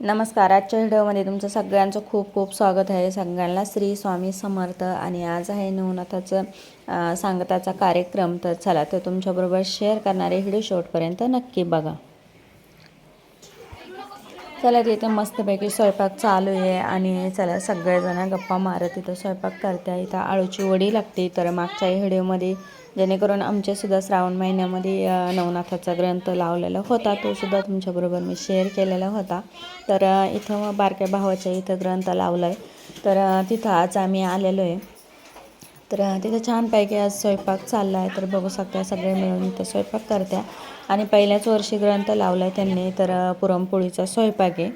नमस्कार आजच्या व्हिडिओमध्ये तुमचं सगळ्यांचं खूप खूप स्वागत आहे. सगळ्यांना श्री स्वामी समर्थ. आणि आज आहे नवनाथाचं सांगताचा कार्यक्रम. तर चला तर तुमच्याबरोबर शेअर करणारे व्हिडिओ शेवटपर्यंत नक्की बघा. चला तिथं मस्तपैकी स्वयंपाक चालू आहे आणि चला सगळेजण गप्पा मारत इथं स्वयंपाक करते इथं आळूची वडी लागते तर मागच्या व्हिडिओमध्ये जेणेकरून आमच्यासुद्धा श्रावण महिन्यामध्ये नवनाथाचा ग्रंथ लावलेला होता. तो सुद्धा तुमच्याबरोबर मी शेअर केलेला होता. तर इथं बारक्या भावाच्या इथं ग्रंथ लावला आहे तर तिथं आज आम्ही आलेलो आहे. तर तिथं छानपैकी आज स्वयंपाक चालला आहे. तर बघू शकता सगळे मिळून ते स्वयंपाक करत्या. आणि पहिल्याच वर्षी ग्रंथ लावला आहे त्यांनी तर पुरणपोळीचा स्वयंपाक आहे.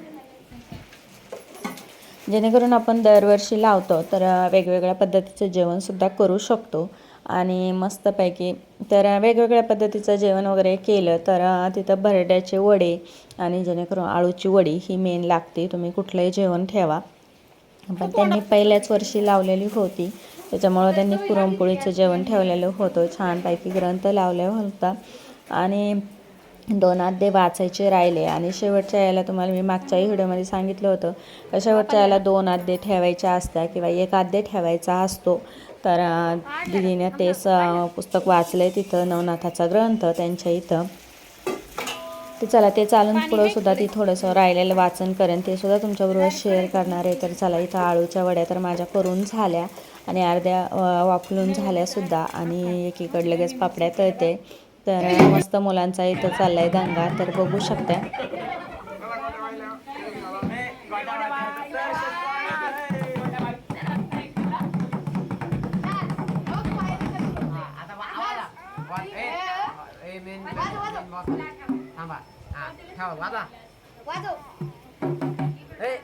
जेणेकरून आपण दरवर्षी लावतो तर वेगवेगळ्या पद्धतीचं जेवणसुद्धा करू शकतो. आणि मस्तपैकी तर वेगवेगळ्या पद्धतीचं जेवण वगैरे केलं तर तिथं भरड्याचे वडे आणि जेणेकरून आळूची वडी ही मेन लागते. तुम्ही कुठलंही जेवण ठेवा. पण त्यांनी पहिल्याच वर्षी लावलेली होती. त्याच्यामुळं त्यांनी पुरणपोळीचं जेवण ठेवलेलं होतं. छानपैकी ग्रंथ लावला होता. आणि दोन अध्याय वाचायचे राहिले. आणि शेवटच्या याला तुम्हाला मी मागच्याही व्हिडिओमध्ये सांगितलं होतं. तर शेवटच्या याला दोन अध्याय ठेवायच्या असतात किंवा एक अध्याय ठेवायचा असतो. तर दिदीने तेच पुस्तक वाचलं आहे तिथं नवनाथाचा ग्रंथ त्यांच्या इथं. ते चला ते चालून पुढं सुद्धा ती थोडंसं राहिलेलं वाचन करेन ते सुद्धा तुमच्याबरोबर शेअर करणार आहे तर चला इथं आळूच्या वड्या तर माझ्या करून झाल्या आणि अर्ध्या वाफलून झाल्यासुद्धा आणि एकीकडे लगेच पापड्या तळते तर मस्त मुलांचा इथं चाललाय दंगा तर बघू शकता थांबा. हा ठेवा वाजा ए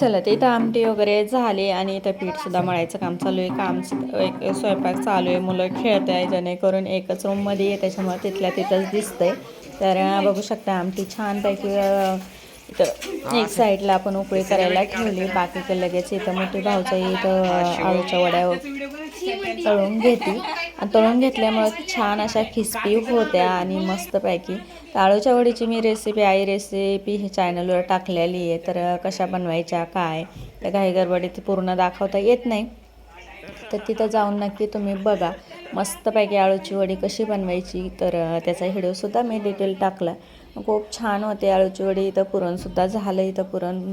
चला ते इथं आमटी वगैरे झाली आणि इथं पीठसुद्धा मळायचं काम चालू आहे. काम एक स्वयंपाक चालू आहे. मुलं खेळत आहे जेणेकरून एकच रूममध्ये आहे. त्याच्यामुळे तिथल्या तिथंच दिसतंय. तर बघू शकता आमटी छानपैकी इथं एक साईडला आपण उकळी करायला ठेवली. बाकीकडे लगेच इथं मोठी भाऊचं इथं आळूच्या वड्या तळून घेते. आणि तळून घेतल्यामुळे छान अशा खिस्पी होत्या आणि मस्तपैकी. तर आळूच्या वडीची मी रेसिपी आई रेसिपी हे चॅनलवर टाकलेली आहे. तर कशा बनवायच्या काय? त्या काही गडबडीत पूर्ण दाखवता येत नाही. तर तिथं जाऊन नक्की तुम्ही बघा. मस्तपैकी आळूची वडी कशी बनवायची. तर त्याचा व्हिडिओसुद्धा मी डिटेल टाकला. खूप छान होते आळूची वडी इथं पुरणसुद्धा झालं इथं पुरण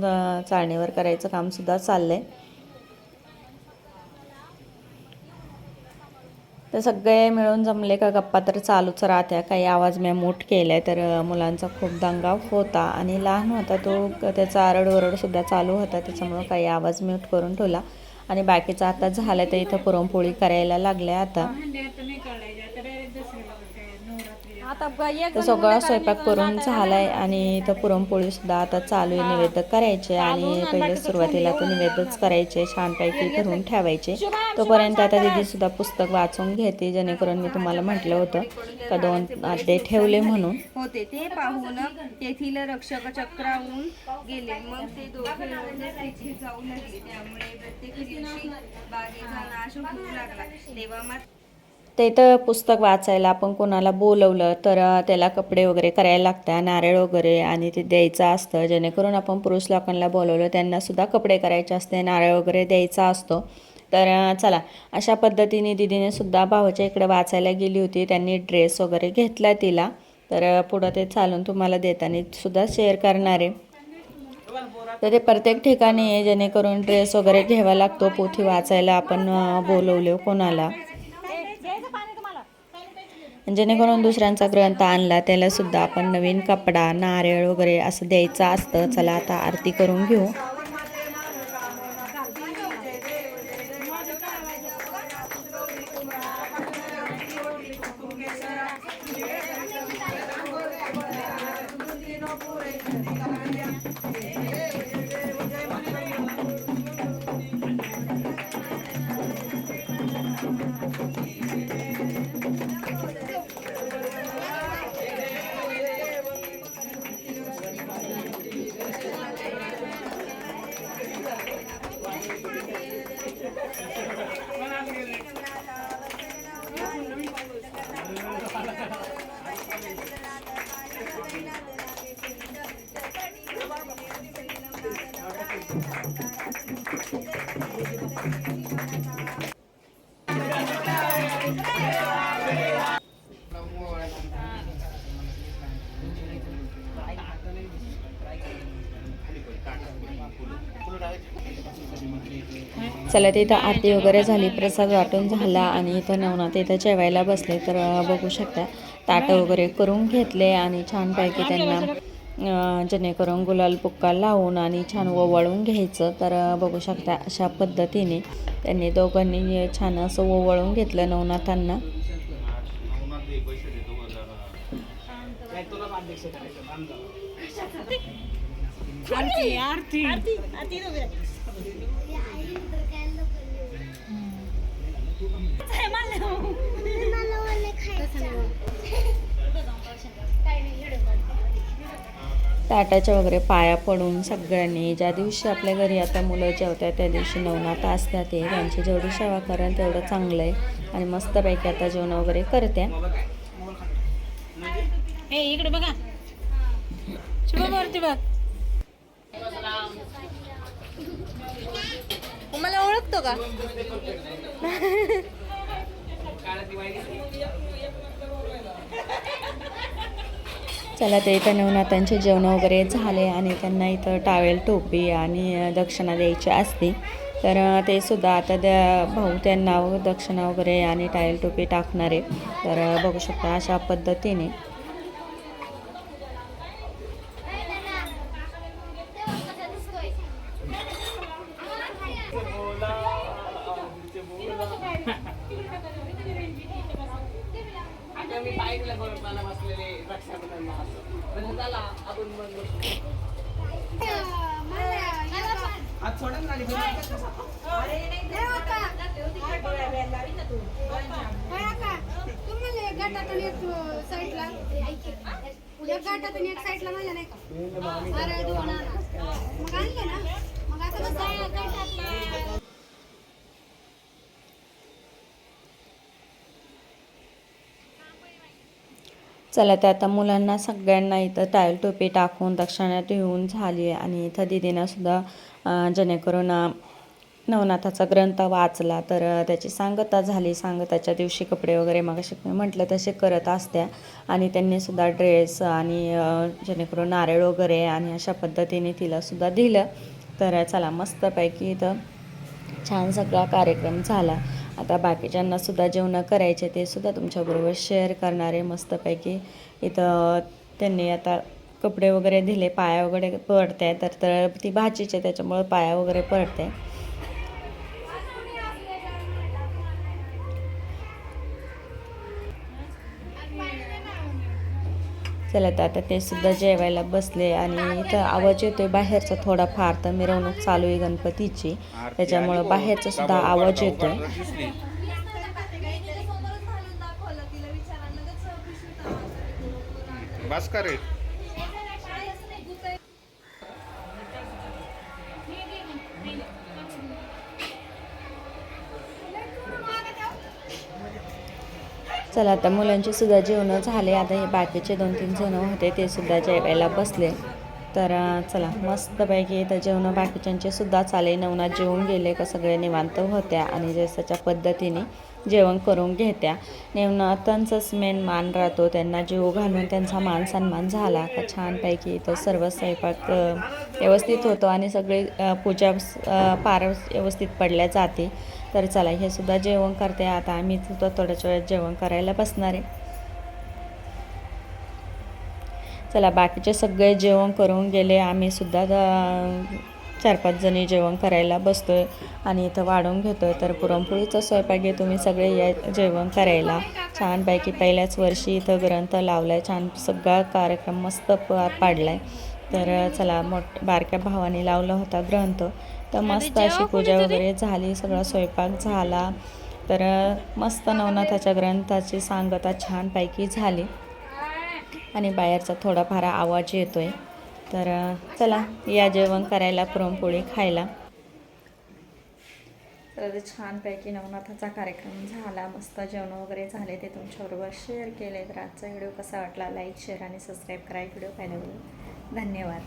चाळणीवर करायचं कामसुद्धा चाललं आहे तर सगळे मिळून जमले का गप्पा तर चालूच राहत्या. काही आवाज मी मूट केलाय तर मुलांचा खूप दंगा होता आणि लहान होता तो क- त्याचा आरडओरडसुद्धा चालू होता. त्याच्यामुळं काही आवाज म्यूट करून ठेवला. आणि बाकीचं आता झालं तर इथं पुरणपोळी करायला लागल्या आता. तर सगळा स्वयंपाक करून झालाय आणि इथं पुरणपोळी सुद्धा आता चालू आहे नैवेद्य करायचे आणि पहिले सुरुवातीला तर नैवेद्यच करायचे छानपैकी करून ठेवायचे. तोपर्यंत आता दीदी सुद्धा पुस्तक वाचून घेते जेणेकरून मी तुम्हाला म्हटलं होतं का दोन अध्याय ठेवले म्हणून. होते ते पाहून तेथील रक्षक चक्रावून गेले. मग ते दोघे तिथे जाऊ लागले. त्यामुळे प्रत्येक दिवशी बागेचा नाश होऊ लागला. तेव्हा मात्र ते तर पुस्तक वाचायला आपण कोणाला बोलवलं तर त्याला कपडे वगैरे करायला लागतात नारळ वगैरे आणि ते द्यायचं असतं. जेणेकरून आपण पुरुष लोकांना बोलवलं त्यांना सुद्धा कपडे करायचे असते नारळ वगैरे द्यायचा असतो. तर चला अशा पद्धतीने दिदीने सुद्धा भावाच्या इकडे वाचायला गेली होती. त्यांनी ड्रेस वगैरे घेतला तिला. तर पुढं ते चालून तुम्हाला देताना सुद्धा शेअर करणार आहे. तर ते प्रत्येक ठिकाणी आहे जेणेकरून ड्रेस वगैरे घ्यावा लागतो. पोथी वाचायला आपण अ, बोलवले कोणाला. जेणेकरून दुसऱ्यांचा ग्रंथ आणला त्याला सुद्धा आपण नवीन कपडा नारळ वगैरे असं द्यायचं असतं. चला आता आरती करून घेऊ. चला तिथं आरती वगैरे झाली प्रसाद वाटून झाला आणि इथं नवनाथ इथं जेवायला बसले. तर बघू शकता ताटं वगैरे करून घेतले आणि छानपैकी त्यांना जेणेकरून गुलाल पुक्का लावून आणि छान ओवळून घ्यायचं. तर बघू शकता अशा पद्धतीने त्यांनी दोघांनी छान असं ओवळून घेतलं नवनाथांना. ताटाच्या वगैरे पाया पडून सगळ्यांनी ज्या दिवशी आपल्या घरी आता मुलं जेवतात त्या दिवशी नवनाथ असतात ते त्यांची जेवढी सेवा कराल तेवढं चांगलं आहे. आणि मस्तपैकी आता जेवण वगैरे करत्या हे इकडे बघा. शुभमूर्ती बघ. मला ओळखतो का? चला ते इथं नवनाथांचे जेवण वगैरे झाले आणि त्यांना इथं टावेल टोपी आणि दक्षिणा द्यायची असते. तर ते सुद्धा आता त्या भाऊ त्यांना दक्षिणा वगैरे आणि टावेल टोपी टाकणार. आहे तर बघू शकता अशा पद्धतीने मी बाईकला बरोबर बसलेले रक्षाबंधन म्हणजे चला आपण मग बसू. आज सोडा ना. गाठातून एक साईडला. एक गाठातून एक साईडला म्हणलं नाही का? अरे दोन आणा. मग आणले ना? मग आता कसं चला तर आता मुलांना सगळ्यांना इथं टायल टोपी टाकून दक्षिणा येऊन झाली आणि इथं दिदीनंसुद्धा जेणेकरून नवनाथाचा ग्रंथ वाचला. तर त्याची सांगता झाली. सांगताच्या दिवशी कपडे वगैरे मग म्हटलं तसे करत असत्या. आणि त्यांनीसुद्धा ड्रेस आणि जेणेकरून नारळ वगैरे आणि अशा पद्धतीने तिलासुद्धा दिलं. तर चला मस्तपैकी इथं छान सगळा कार्यक्रम झाला. आता बाकीच्यांना सुद्धा जेवणं करायचे ते सुद्धा तुमच्याबरोबर शेअर करणारे मस्तपैकी. इथं त्यांनी आता कपडे वगैरे दिले पाया वगैरे पडते तर तर ती भाजीचे त्याच्यामुळं पाया वगैरे पडते चला तर आता ते सुद्धा जेवायला बसले आणि इथं आवाज येतोय बाहेरचा थोडाफार तर मिरवणूक चालू आहे गणपतीची. त्याच्यामुळं बाहेरचा सुद्धा आवाज येतोय. बस चला आता मुलांचे सुद्धा जेवणं झाले. आता हे बाकीचे दोन तीन जण होते ते सुद्धा जेवायला बसले. तर चला मस्तपैकी इथं जेवणं बाकीच्यांचे सुद्धा चाले नवनात जेवून गेले का सगळे निवांत होत्या. आणि जसाच्या पद्धतीने जेवण करून घेत्या. नेवनाथांचाच मेन मान राहतो त्यांना जीव घालून त्यांचा मान सन्मान झाला. का छानपैकी इथं सर्व स्वयंपाक व्यवस्थित होतो आणि सगळे पूजा पार व्यवस्थित पडल्या जाते. तर चला हे सुद्धा जेवण करते. आता आम्ही सुद्धा थोड्याच वेळात जेवण करायला बसणार आहे. चला बाकीचे सगळे जेवण करून गेले. आम्ही सुद्धा चार पाच जणी जेवण करायला बसतोय आणि इथं वाढून घेतोय. तर पुरणपोळीचा स्वयंपाक आहे तुम्ही सगळे या जेवण करायला. छानपैकी पहिल्याच वर्षी इथं ग्रंथ लावलाय. छान सगळा कार्यक्रम मस्त पार पाडलाय. तर चला मोठ बारक्या भावाने लावला होता ग्रंथ. तर मस्त अशी पूजा वगैरे झाली सगळा स्वयंपाक झाला. तर मस्त नवनाथाच्या ग्रंथाची सांगता छानपैकी झाली. आणि बाहेरचा थोडाफार आवाज येतोय. तर चला या जेवण करायला पुरणपोळी खायला. तर छानपैकी नवनाथाचा कार्यक्रम झाला. मस्त जेवण वगैरे झाले ते तुमच्याबरोबर शेअर केले. तर आजचा व्हिडिओ कसा वाटला? लाईक शेअर आणि सबस्क्राईब करा. व्हिडिओ पाहिल्याबरोबर धन्यवाद.